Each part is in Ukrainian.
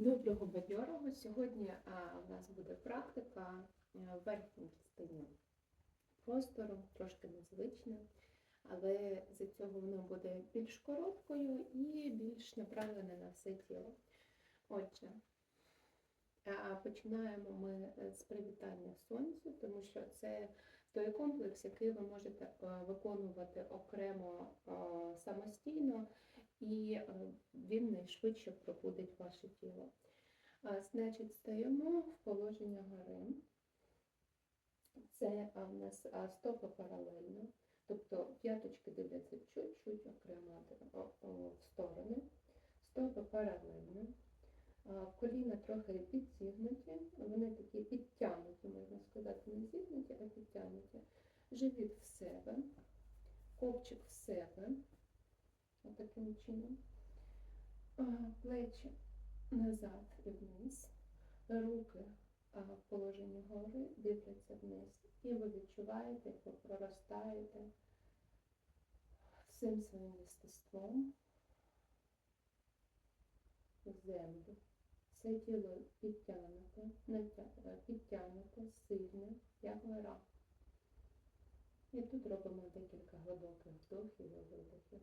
Доброго бадьорого. Сьогодні у нас буде практика а, в верхній частині простору, трошки незвична, але за цього воно буде більш короткою і більш направлене на все тіло. Отже, а, починаємо ми з привітання сонцю, тому що це той комплекс, який ви можете виконувати окремо самостійно і е, він найшвидше пробудить ваше тіло. Значить, стаємо в положення гори. Це в нас стопи паралельно, тобто п'яточки дивляться чуть-чуть окремо в сторони, стопи паралельно, коліна трохи підсігнуті, вони такі підтягнуті, можна сказати, не зігнуті, а підтягнуті. Живіт в себе, копчик в себе, отаким чином. Плечі назад і вниз, руки в положенні гори дивляться вниз. І ви відчуваєте, як ви проростаєте всім своїм єстеством землю. Все тіло підтягнуте, е, підтягнуте, сильне, як гора. І тут робимо декілька глибоких вдохів і видохів.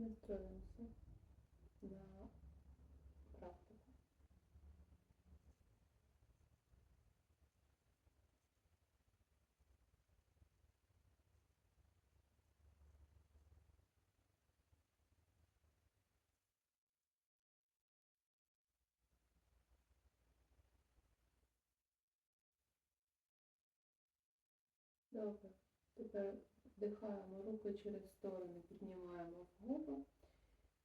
Настроїмося на практику. Добре. Тепер вдихаємо руки через сторони, піднімаємо вгору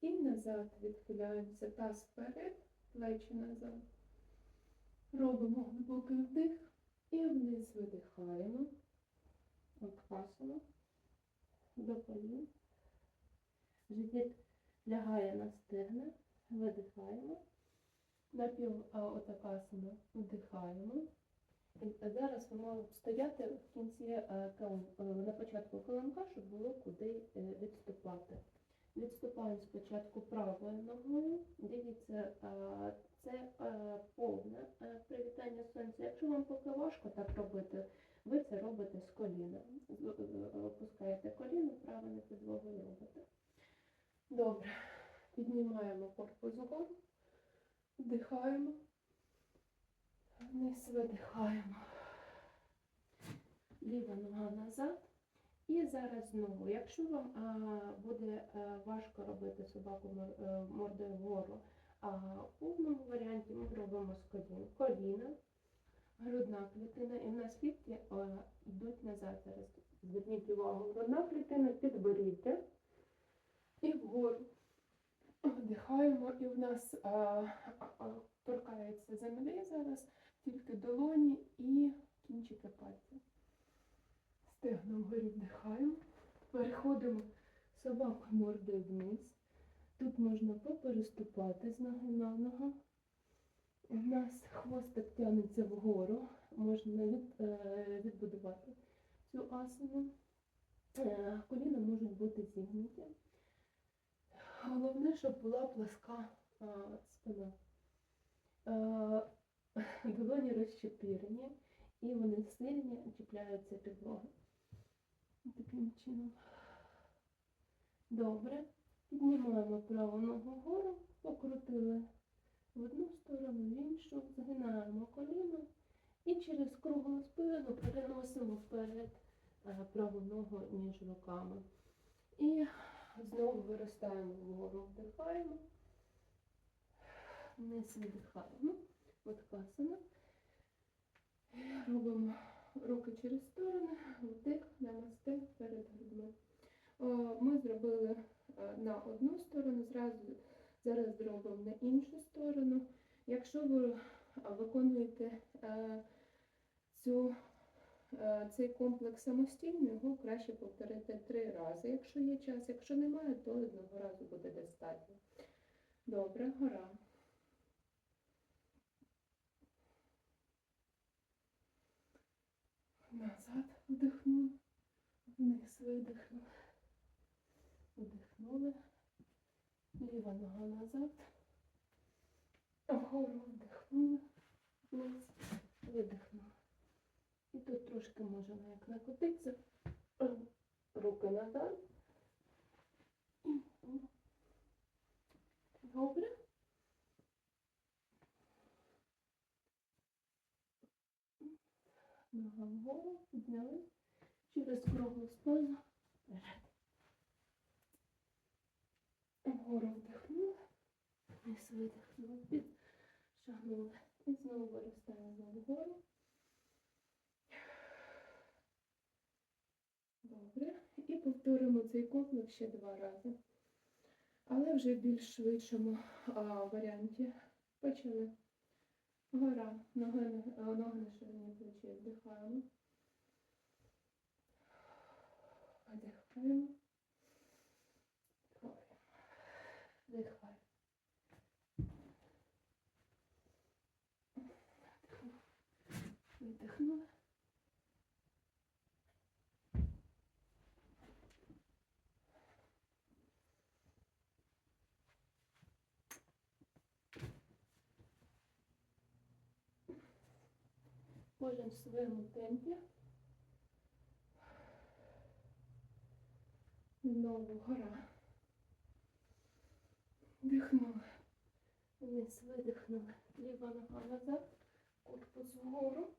і назад відхиляємося таз вперед, плечі назад. Робимо глибокий вдих і вниз видихаємо. Обхасимо до колін. Живіт лягає на стегна, видихаємо. Напів а, отакасана вдихаємо. І Зараз ми маємо стояти в кінці е, е, на початку килимка, щоб було куди е, відступати. Відступаємо спочатку правою ногою. Дивіться, е, це е, повне е, привітання сонця. Якщо вам поки важко так робити, ви це робите з коліна. Е, Опускаєте коліно, право підлогу і робите. Добре. Піднімаємо корпус вгору, вдихаємо. Вниз видихаємо. Ліва нога назад. І зараз знову. Якщо вам буде а, важко робити собаку е, мордою вгору, а в повному варіанті ми робимо з колін. Коліна, грудна клітина, і в нас лікті йдуть назад зараз. Зверніть увагу, грудна клітина підборіддя і вгору. Вдихаємо, і в нас а, а, торкається землі зараз тільки долоні і кінчики пальців. Стегном вгорі вдихаємо. Переходимо собаку мордою вниз. Тут можна попереступати з ноги на ногу. У нас хвостик тягнеться вгору, можна від, е, відбудувати цю асану. Е, Коліна можуть бути зігнуті. Головне, щоб була пласка а, спина. Е, Долоні розчепірені і вони сильні чіпляються підлоги. Таким чином. Добре. Піднімаємо праву ногу вгору, покрутили в одну сторону, в іншу, згинаємо коліно і через круглу спину переносимо вперед е, праву ногу між руками. І знову виростаємо вгору, вдихаємо, вниз видихаємо. Подкасана. Робимо руки через сторони, вдих, намасте перед грудьми. Ми зробили е, на одну сторону, зразу, зараз зробимо на іншу сторону. Якщо ви е, виконуєте е, цю, цей комплекс самостійно, його краще повторити три рази, якщо є час. Якщо немає, то одного разу буде достатньо. Добре, гора. Назад вдихнув, Вниз видихнули. Вдихнули. Ліва нога назад. Вгору вдихнули. Вниз. Видихнули. І тут трошки можемо як накотитися. Руки назад. Добре. Нога вгору, підняли. Через круглу спину. Вперед. Вгору вдихнули. Вниз видихнули. Підшагнули. І знову виростаємо вгору. Добре. І повторимо цей комплекс ще два рази. Але вже в більш швидшому а, варіанті. Почали. Гора, ноги, на- ноги на ширині плечі вдихаємо. Видихаємо. Вдихаємо. Видихнули. Кожен в своєму темпі. Знову гора. Вдихнули. Вниз видихнули. Ліва нога назад. Корпус вгору.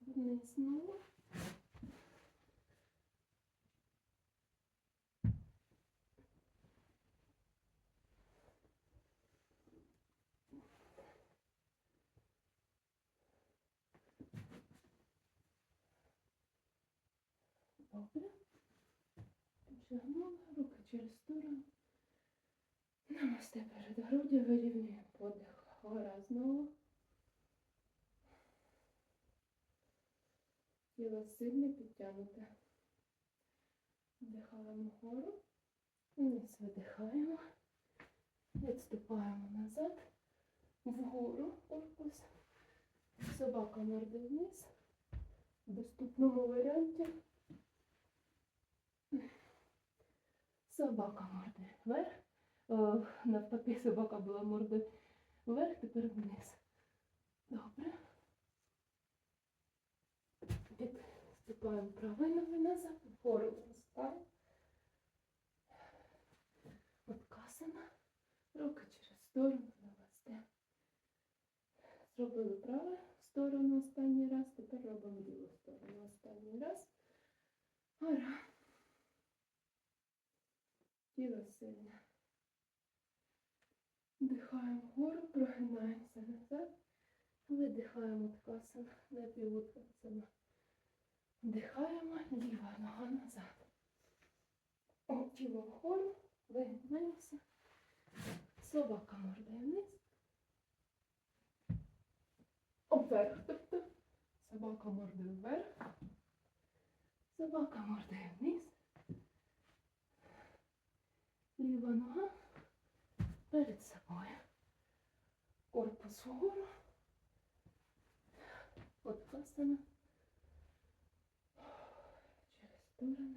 Вниз знову. Добре. Піджигнули руки через сторону. Намасте перед груддю, вирівнюємо подих. Гора знову. Тіло сильне підтягнуте. Вдихаємо вгору. Вниз видихаємо. Відступаємо назад. Вгору корпус. Собака морди вниз. В доступному варіанті. Собака морди вверх. О, навпаки, собака була мордою вверх, тепер вниз. Добре. Підступаємо правою ногою назад, вгору виростаємо. Откасана. Руки через сторону навести. Зробили праву сторону останній раз, тепер робимо ліву сторону останній раз. Гора. Тіло сильне. Вдихаємо вгору, прогинаємося назад. Видихаємо ткасана, напівуткасана. Вдихаємо, ліва нога назад. Тіло вгору, вигинаємося. Собака мордою вниз. Вверх, тобто собака мордою вверх. Собака мордою вниз. Ліва нога перед собою. Корпус вгору. Подкасана. Через сторони.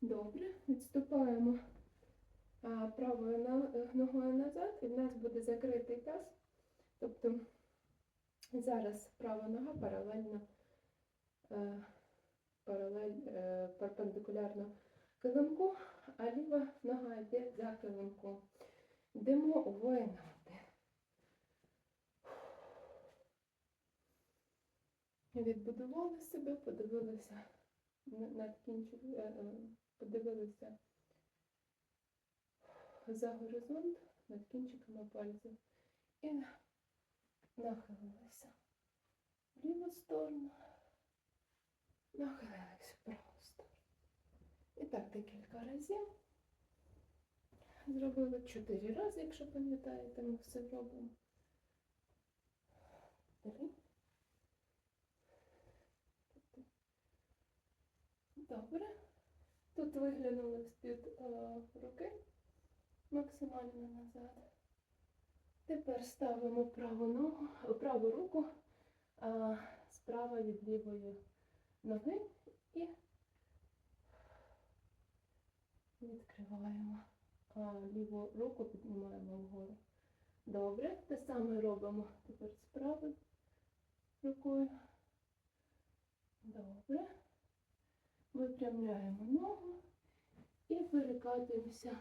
Добре, відступаємо правою ногою назад, і в нас буде закритий таз. Тобто зараз права нога паралельно, е, паралель, е, перпендикулярно килимку, а ліва нога йде за килимком. Йдемо у воїна. Відбудували себе, подивилися е, е, подивилися за горизонт над кінчиками пальців і нахилилися в ліву сторону, нахилилися в праву. І так декілька разів. Зробили чотири рази, якщо пам'ятаєте, ми все робимо. Три. Добре. Тут виглянули з-під е, руки максимально назад. Тепер ставимо праву ногу, праву руку а, справа від лівої ноги і відкриваємо. А ліву руку піднімаємо вгору. Добре, те саме робимо тепер з правою рукою. Добре. Випрямляємо ногу і перекатуємося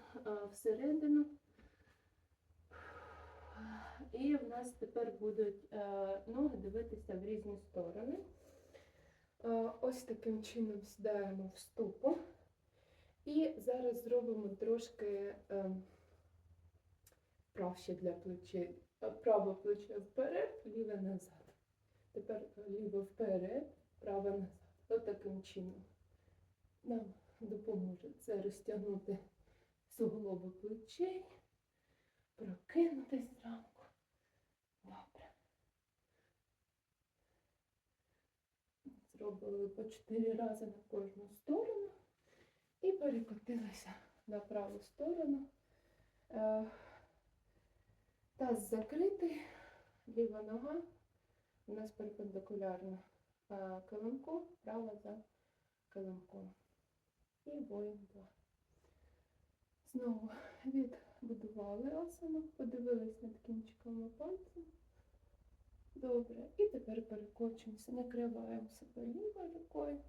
всередину. І в нас тепер будуть е, ноги дивитися в різні сторони. Е, Ось таким чином сідаємо в ступу. І зараз зробимо трошки е, правше для плечей. Праве плече вперед, ліве назад. Тепер ліве вперед, праве назад. Ось таким чином. Нам допоможе це розтягнути суглоби плечей, прокинутись зранку. Добре. Зробили по 4 рази на кожну сторону і перекотилися на праву сторону. Е, Таз закритий, ліва нога у нас перпендикулярна е, килимку, права за килимком. І воїн два. Знову відбудували асану, подивились над кінчиками пальців. Добре. І тепер перекочуємося, накриваємо себе лівою рукою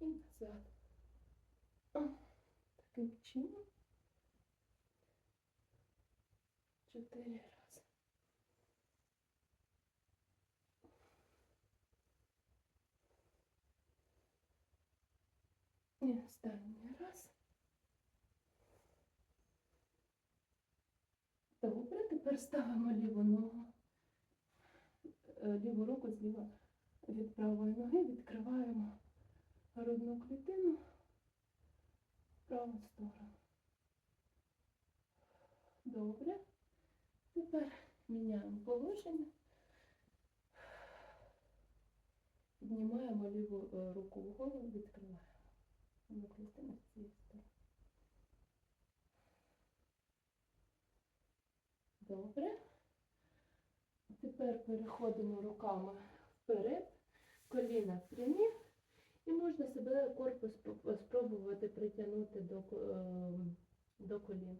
і назад. Таким чином. Чотири рази. І останній раз. Добре, тепер ставимо ліву ногу, ліву руку зліва від правої ноги, відкриваємо грудну клітину в праву сторону. Добре. Тепер міняємо положення. Піднімаємо ліву е, руку вгору, відкриваємо. Грудну клітину з цієї сторони. Добре. Тепер переходимо руками вперед, коліна прямі, і можна себе корпус спробувати притягнути до, е, до колін.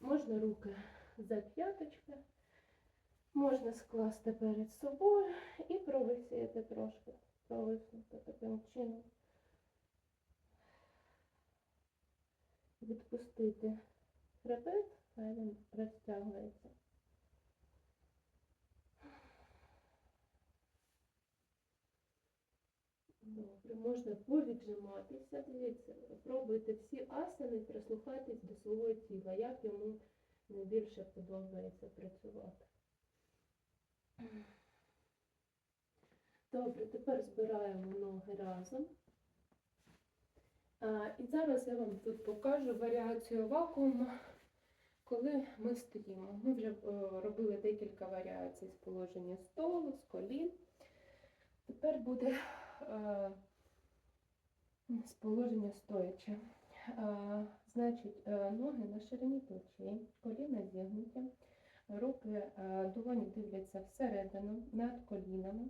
Можна руки за п'яточки, можна скласти перед собою і провисіяти трошки, провиснути таким чином. Відпустити хребет, хай він розтягується. Добре, можна повіджиматися. Дивіться, пробуйте всі асани, прислухайтесь до свого тіла, як йому найбільше подобається працювати. Добре, тепер збираємо ноги разом. А, і зараз я вам тут покажу варіацію вакууму, коли ми стоїмо. Ми вже е, робили декілька варіацій з положення столу, з колін. Тепер буде е, з положення стоячи. Значить, е, ноги на ширині плечей, коліна зігнуті, руки е, долоні дивляться всередину над колінами,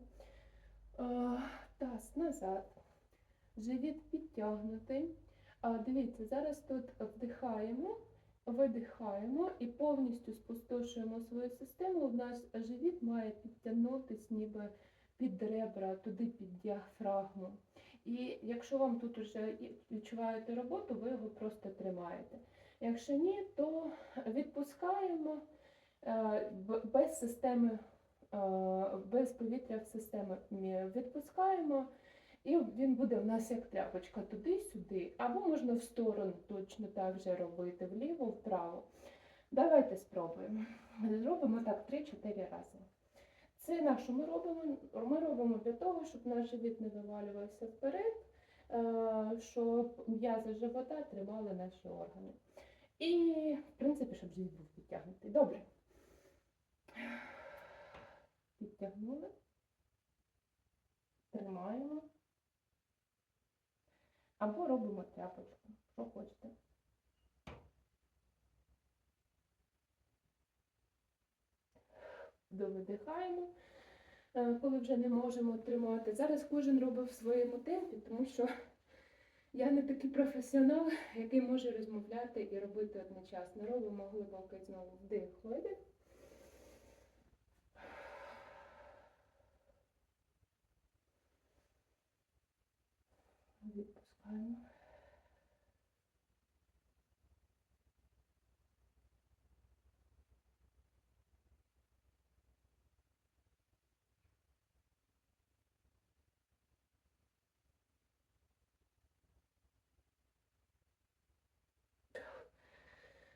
таз назад, живіт підтягнутий. Дивіться, зараз тут вдихаємо, видихаємо і повністю спустошуємо свою систему. У нас живіт має підтягнутись ніби під ребра, туди під діафрагму. І якщо вам тут вже відчуваєте роботу, ви його просто тримаєте. Якщо ні, то відпускаємо е, без системи, е, без повітря в системі відпускаємо, і він буде в нас як тряпочка туди-сюди. Або можна в сторону точно так же робити, вліво, вправо. Давайте спробуємо. Зробимо так 3-4 рази. Це на що ми робимо? Ми робимо для того, щоб наш живіт не вивалювався вперед, е, щоб м'язи живота тримали наші органи. І, в принципі, щоб живіт був підтягнутий. Добре. Підтягнули. Тримаємо. Або робимо тряпочку, що хочете. Довидихаємо. е, коли вже не можемо тримати. Зараз кожен робить в своєму темпі, тому що я не такий професіонал, який може розмовляти і робити одночасно. Робимо глибокий знову вдих, видих. Відпускаємо.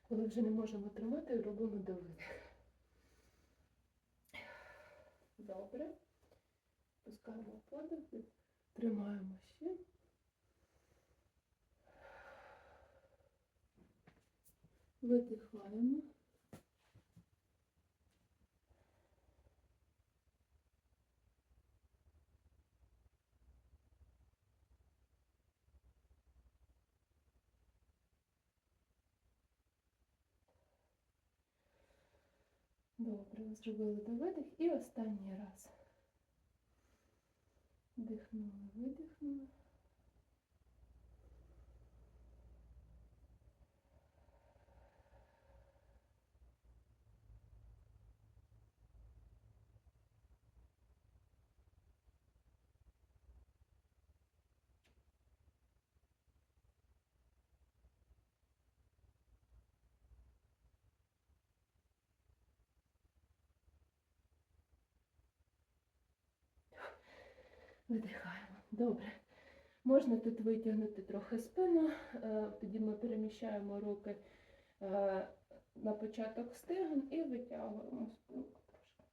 Коли вже не можемо тримати, робимо довидих. Добре. Пускаємо подих, тримаємо ще. Видихаємо. Добре, зробили довидих і останній раз. Вдихнули, видихнули. Видихаємо. Добре. Можна тут витягнути трохи спину, е, тоді ми переміщаємо руки е, на початок стегон і витягуємо спинку трошки.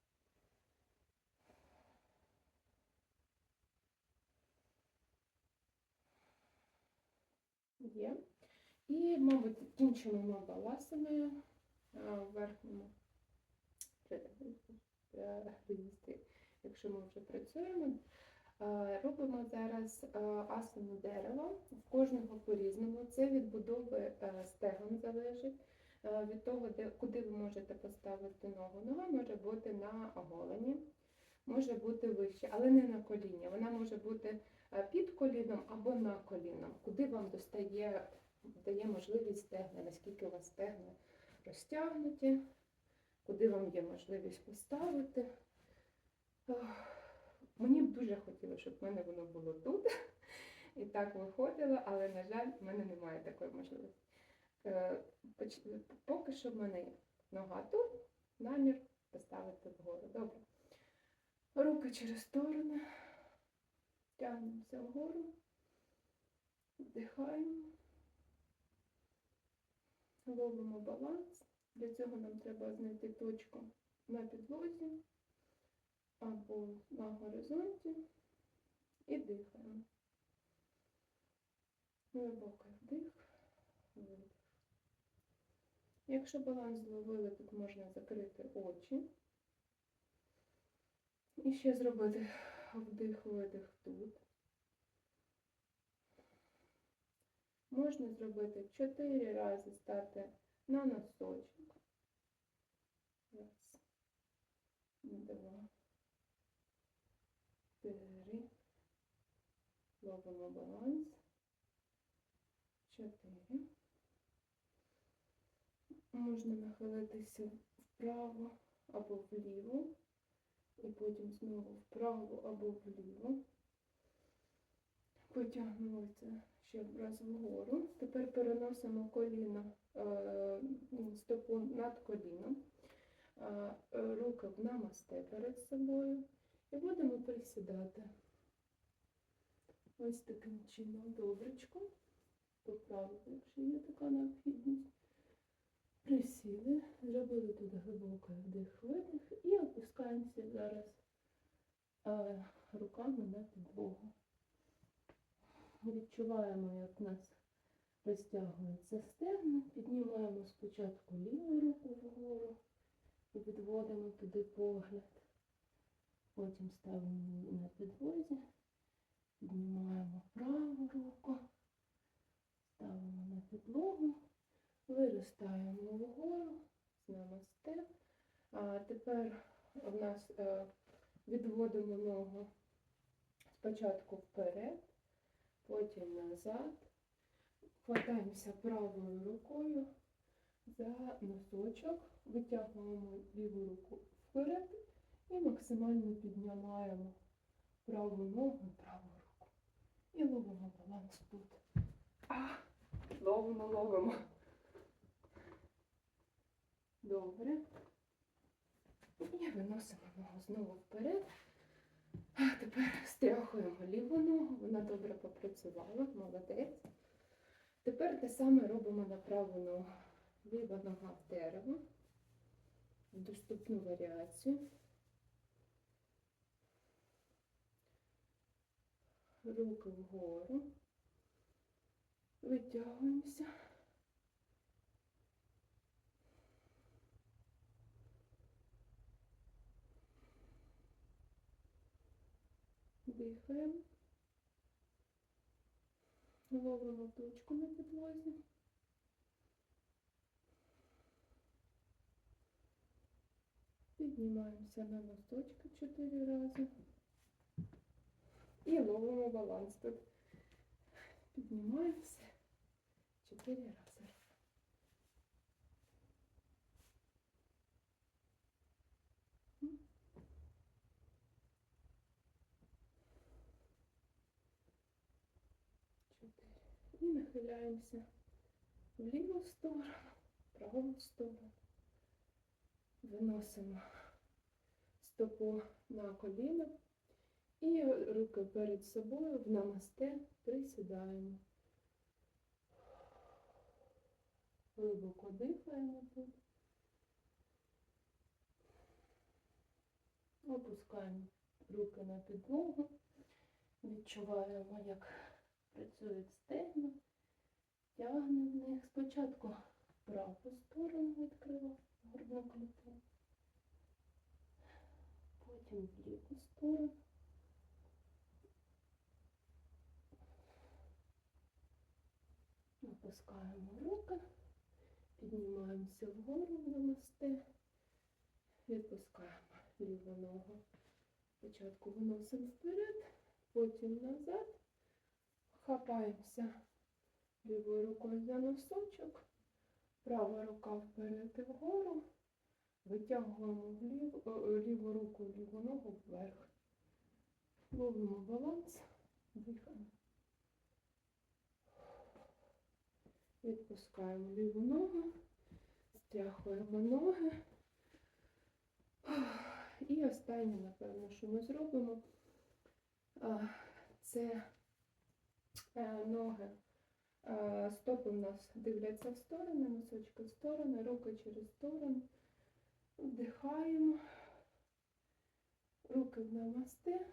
Є. І, мабуть, кінчимо баласаною в верхньому е, якщо ми вже працюємо. Е, Робимо зараз е, асану дерева. В кожного по-різному. Це від будови е, стегон залежить. Від того, де, куди ви можете поставити ногу. Нога може бути на оголені, може бути вище, але не на коліні. Вона може бути під коліном або на коліном, куди вам достає, дає можливість стегна, наскільки у вас стегна розтягнуті, куди вам є можливість поставити. Мені б дуже хотілося, щоб в мене воно було тут. І так виходило, але, на жаль, в мене немає такої можливості. Е, Поки що в мене нога тут, намір поставити вгору. Добре. Руки через сторони. Тягнемося вгору. Вдихаємо. Ловимо баланс. Для цього нам треба знайти точку на підлозі або на горизонті і дихаємо. Глибокий вдих, видих. Якщо баланс зловили, тут можна закрити очі. І ще зробити вдих-видих тут. Можна зробити 4 рази стати на носочок. Раз, два, три. Ловимо баланс. Чотири. Можна нахилитися вправо або вліво. І потім знову вправо або вліво. Потягнулися ще раз вгору. Тепер переносимо коліно, е, ну, стопу над коліном, е, руки в намасте перед собою. І будемо присідати. Ось таким чином добречко. Поправити, якщо є така необхідність. Присіли, зробили тут глибокий вдих-видих і опускаємося зараз е, руками на підлогу. Відчуваємо, як в нас розтягується стегна. Піднімаємо спочатку ліву руку вгору і відводимо туди погляд. Потім ставимо її на підлозі, піднімаємо праву руку, ставимо на підлогу, виростаємо вгору намасте. А тепер у нас е, Відводимо ногу спочатку вперед, потім назад. Хватаємося правою рукою за носочок, витягуємо ліву руку вперед і максимально піднімаємо праву ногу праву. І ловимо баланс тут. А, ловимо, ловимо. Добре. І виносимо ногу знову вперед. А тепер стряхуємо ліву ногу, вона добре попрацювала, молодець. Тепер те саме робимо на праву ногу. Ліва нога в дерево, доступну варіацію. Руки вгору. Витягуємося. Дихаємо. Ловимо точку на підлозі. Піднімаємося на носочки чотири рази. І баланс тут. Піднімаємося чотири рази. Чотири. І нахиляємося в ліву сторону, в праву сторону. Виносимо стопу на коліно і руки перед собою в намасте присідаємо. Глибоко дихаємо тут. Опускаємо руки на підлогу. Відчуваємо, як працюють стегна. Тягнемо в них спочатку праву сторону відкриваємо грудну клітину. Потім в ліву сторону. Опускаємо руки, піднімаємося вгору в намасте, відпускаємо ліву ногу. Спочатку виносимо вперед, потім назад, хапаємося лівою рукою за носочок, права рука вперед і вгору, витягуємо вліву, о, ліву руку, ліву ногу вверх. Ловимо баланс, дихаємо. Відпускаємо ліву ногу, стряхуємо ноги. І останнє, напевно, що ми зробимо, це е, ноги. Стопи в нас дивляться в сторони, носочки в сторони, руки через сторону. Вдихаємо, руки в намасте,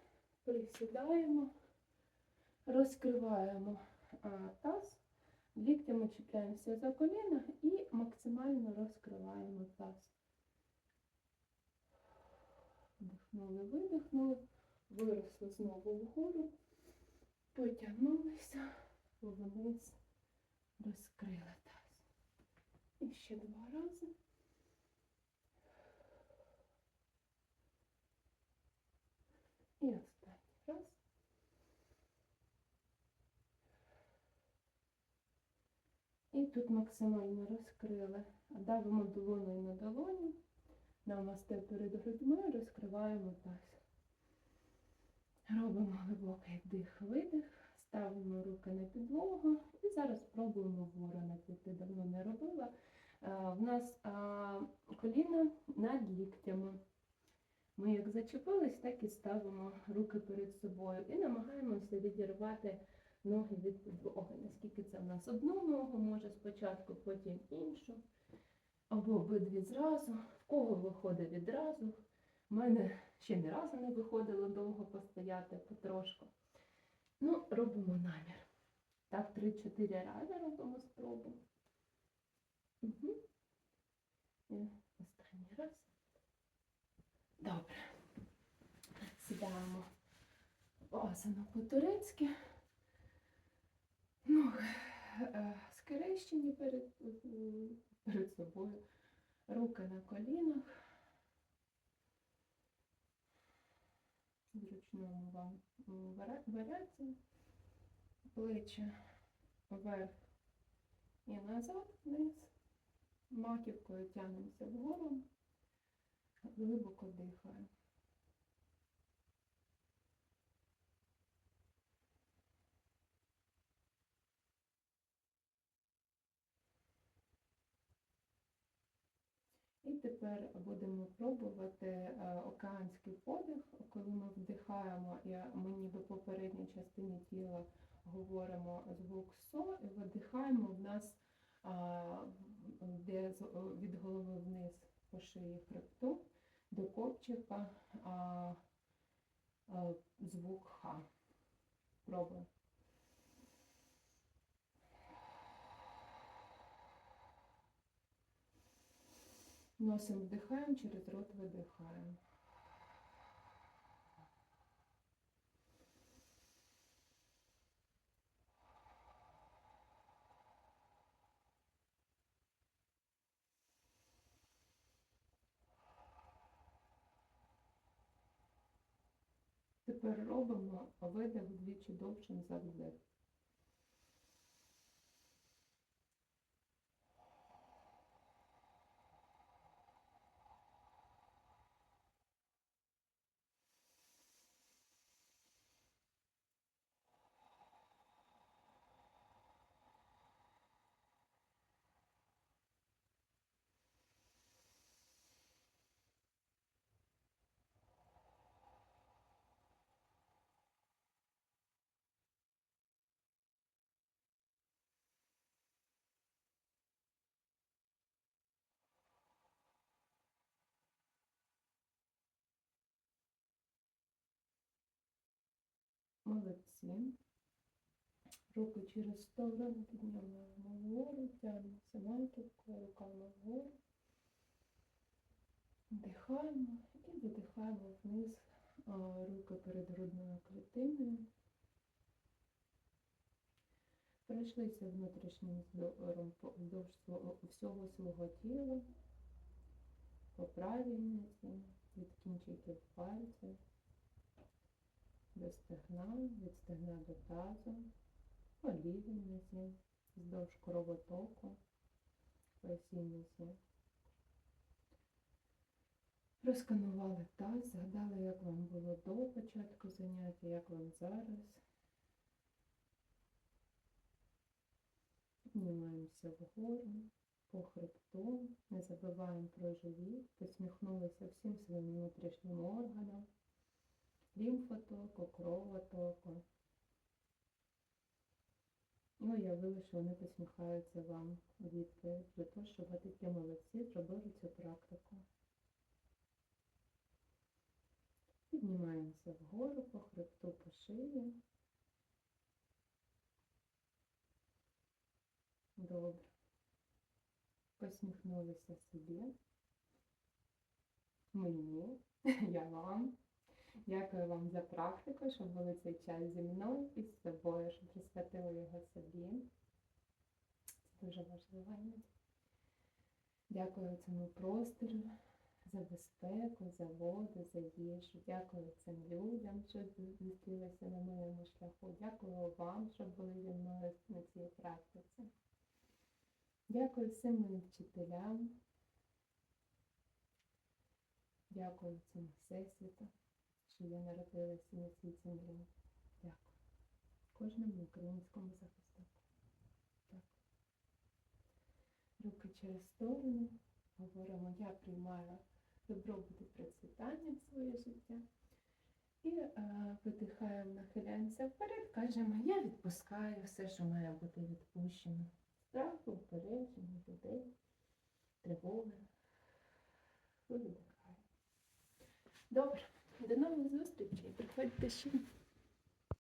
присідаємо, розкриваємо таз. Ліктями чіпляємося за коліна і максимально розкриваємо таз. Вдихнули, видихнули, виросли знову вгору, потягнулися вниз, розкрили таз. І ще два рази. І останній раз. І тут максимально розкрили. Давимо долоною на долоню, намасте перед грудьми, розкриваємо таз. Робимо глибокий вдих-видих, ставимо руки на підлогу і зараз пробуємо ворона піти. Давно не робила. В нас коліна над ліктями. Ми як зачепились, так і ставимо руки перед собою і намагаємося відірвати ноги від підлоги. Наскільки це в нас одну ногу, може спочатку, потім іншу, або обидві зразу. В кого виходить відразу. У мене ще ні разу не виходило довго постояти потрошку. Ну, робимо намір. Так, 3-4 рази робимо спробу. Угу. І останній раз. Добре. Сідаємо в асану по-турецьки. Ноги е, скрещені перед, перед собою. Руки на колінах. зручному вам м, варі- Плечі вверх і назад, вниз. Маківкою тягнемося вгору, глибоко дихаємо. Тепер будемо пробувати е, океанський подих, коли ми вдихаємо, ми ніби по передній частині тіла говоримо звук со, і видихаємо в нас де від голови вниз по шиї хребту до копчика а, а, звук Х. Пробуємо. Носом вдихаємо, через рот видихаємо. Тепер робимо видих вдвічі довшим за вдих. Молодці. Руки через сторону піднімаємо вгору, тягнемося маківкою, руками вгору. Вдихаємо і видихаємо вниз руки перед грудною клітиною. Пройшлися внутрішнім зором по- вздовж всього свого тіла, по правій нозі, від кінчиків пальців до стегна, від стегна до тазу, по лівій нозі, вздовж кровотоку, по осій нозі. Розканували таз, згадали, як вам було до початку заняття, як вам зараз. Піднімаємося вгору, по хребту, не забуваємо про живіт, посміхнулися всім своїм внутрішнім органам лімфотоку, кровотоку. І уявили, що вони посміхаються вам відповідь за те, що ви такі молодці зробили цю практику. Піднімаємося вгору по хребту, по шиї. Добре. Посміхнулися собі. Мені, я вам. Дякую вам за практику, що були цей час зі мною і з собою, що присвятили його собі. Це дуже важливо. Дякую цьому простору за безпеку, за воду, за їжу. Дякую цим людям, що зустрілися на моєму шляху. Дякую вам, що були зі мною на цій практиці. Дякую всім моїм вчителям. Дякую цьому всесвіту що я народилася на цій землі. Дякую. Кожному українському захиснику. Дякую. Руки через сторону. Говоримо, я приймаю добробут і процвітання в своє життя. І е, видихаємо, нахиляємося вперед, кажемо, я відпускаю все, що має бути відпущено. Страху, упередження, людей, тривоги. Видихаємо. Добре. До нових зустрічей. Приходьте ще.